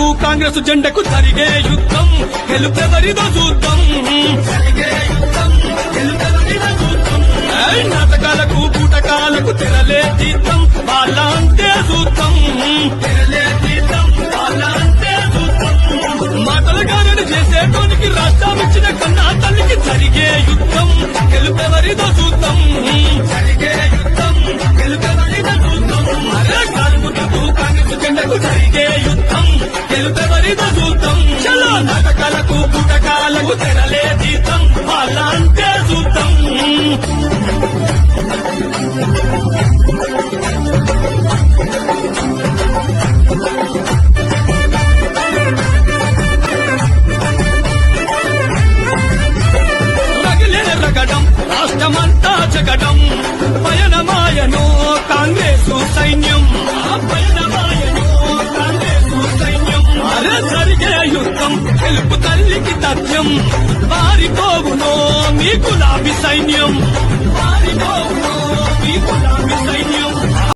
నాటకాలకు కాంగ్రెస్ జెండకు జరిగే యుద్ధం. గెలుపెవరిదో చూద్దాం. నాటకాలకు పూటకాలకు తెరలే తీర్థం వాళ్ళ అంతే చూద్దాం. జెండకు జరిగే యుద్ధం. గెలుపెవరిదో చూద్దాం. చలో. నాటకాలకు పుటకాలకు తెరలే జీతం. వాళ్ళ అంతే చూద్దాం. రగిలే రగడం రాష్ట్రమంతా జగడం. యుద్ధం గెలుపు తల్లికి తథ్యం. పారిపోవునో మీ గులాబీ సైన్యం.